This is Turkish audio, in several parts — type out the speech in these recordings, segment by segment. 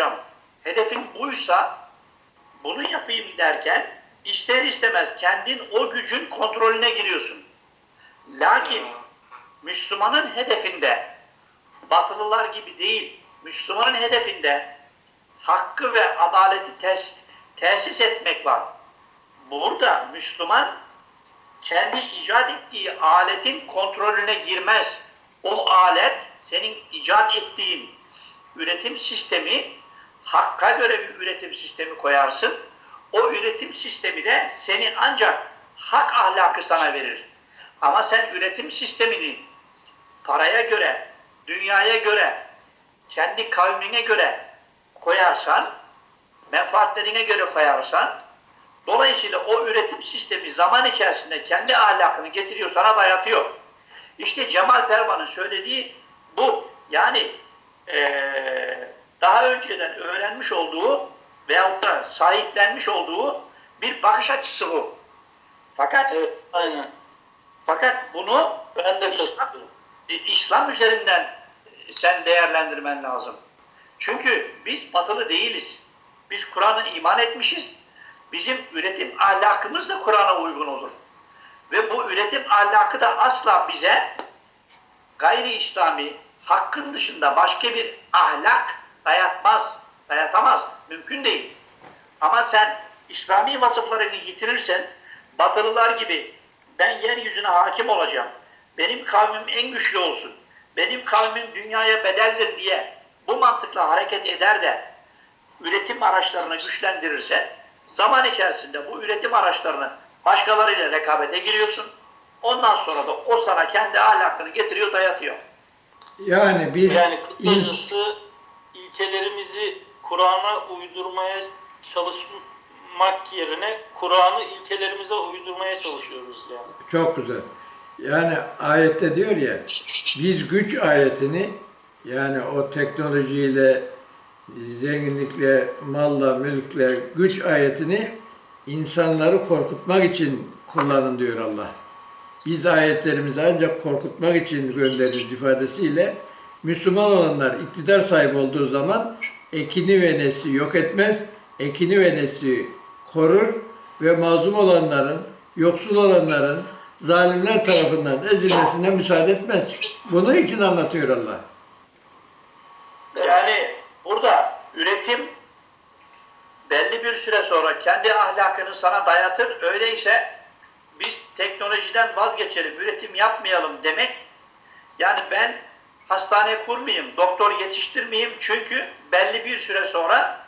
olacağım. Hedefin buysa bunu yapayım derken ister istemez kendin o gücün kontrolüne giriyorsun. Lakin Müslümanın hedefinde Batılılar gibi değil, Müslümanın hedefinde hakkı ve adaleti tes- tesis etmek var. Burada Müslüman kendi icat ettiği aletin kontrolüne girmez. O alet senin icat ettiğin üretim sistemi hakka göre bir üretim sistemi koyarsın. O üretim sistemi de seni ancak hak ahlakı sana verir. Ama sen üretim sistemini paraya göre, dünyaya göre, kendi kavmine göre koyarsan, menfaatlerine göre koyarsan, dolayısıyla o üretim sistemi zaman içerisinde kendi ahlakını getiriyor, sana dayatıyor. İşte Cemal Pervan'ın söylediği bu. Yani eee, daha önceden öğrenmiş olduğu veyahut da sahiplenmiş olduğu bir bakış açısı bu. Fakat Evet, aynen. fakat bunu Ben de İslam, e, İslam üzerinden e, sen değerlendirmen lazım. Çünkü biz batılı değiliz. Biz Kur'an'a iman etmişiz. Bizim üretim ahlakımız da Kur'an'a uygun olur. Ve bu üretim ahlakı da asla bize gayri İslami hakkın dışında başka bir ahlak dayatmaz, dayatamaz. Mümkün değil. Ama sen İslami vasıflarını yitirirsen batılılar gibi ben yeryüzüne hakim olacağım. Benim kavmim en güçlü olsun. Benim kavmim dünyaya bedeldir diye bu mantıkla hareket eder de üretim araçlarını güçlendirirse zaman içerisinde bu üretim araçlarını başkalarıyla rekabete giriyorsun. Ondan sonra da o sana kendi ahlakını getiriyor, dayatıyor. Yani bir Yani kısacası ilkelerimizi Kur'an'a uydurmaya çalışmak yerine Kur'an'ı ilkelerimize uydurmaya çalışıyoruz yani. çok güzel. Yani ayette diyor ya biz güç ayetini yani o teknolojiyle zenginlikle, malla, mülkle güç ayetini insanları korkutmak için kullanın diyor Allah. Biz ayetlerimizi ancak korkutmak için göndeririz ifadesiyle Müslüman olanlar iktidar sahibi olduğu zaman ekini ve nesli yok etmez, ekini ve nesli korur ve mazlum olanların, yoksul olanların, zalimler tarafından ezilmesine müsaade etmez. Bunun için anlatıyor Allah. Yani burada üretim belli bir süre sonra kendi ahlakını sana dayatır. Öyleyse biz teknolojiden vazgeçelim, üretim yapmayalım demek. Yani ben hastane kurmayayım, doktor yetiştirmeyeyim çünkü belli bir süre sonra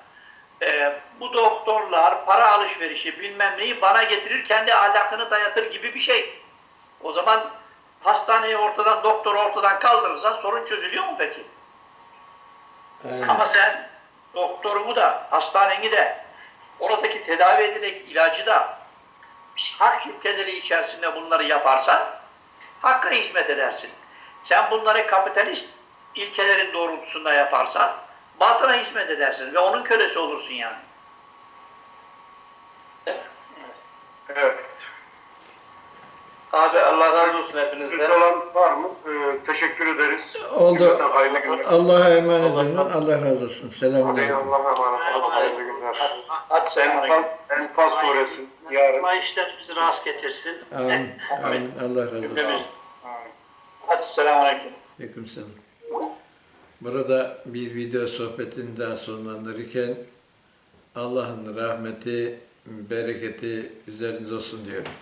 e, bu doktorlar, para alışverişi bilmem neyi bana getirir, kendi ahlakını dayatır gibi bir şey. O zaman hastaneyi ortadan, doktoru ortadan kaldırırsan sorun çözülüyor mu peki? Ama sen doktorumu da, hastaneni de, oradaki tedavi edilecek ilacı da hak ilkeleri içerisinde bunları yaparsan hakka hizmet edersin. Sen bunları kapitalist ilkelerin doğrultusunda yaparsan batıla hizmet edersin ve onun kölesi olursun yani. Evet. Abi Allah razı olsun hepinizden. olan var mı? Ee, teşekkür ederiz. Oldu. Allah'a emanet olun. Allah- Allah razı olsun. Hadi Selamünaleyküm. Allah'a emanet olun. Hayırlı günler. Hadi sen Enfal, suresi. Yarın. Allah işlerimizi rast getirsin. Amin. Amin. Allah razı olsun. Selamun aleyküm. Aleykümselam. Burada bir video sohbetini daha sonlandırırken Allah'ın rahmeti, bereketi üzerinize olsun diyorum.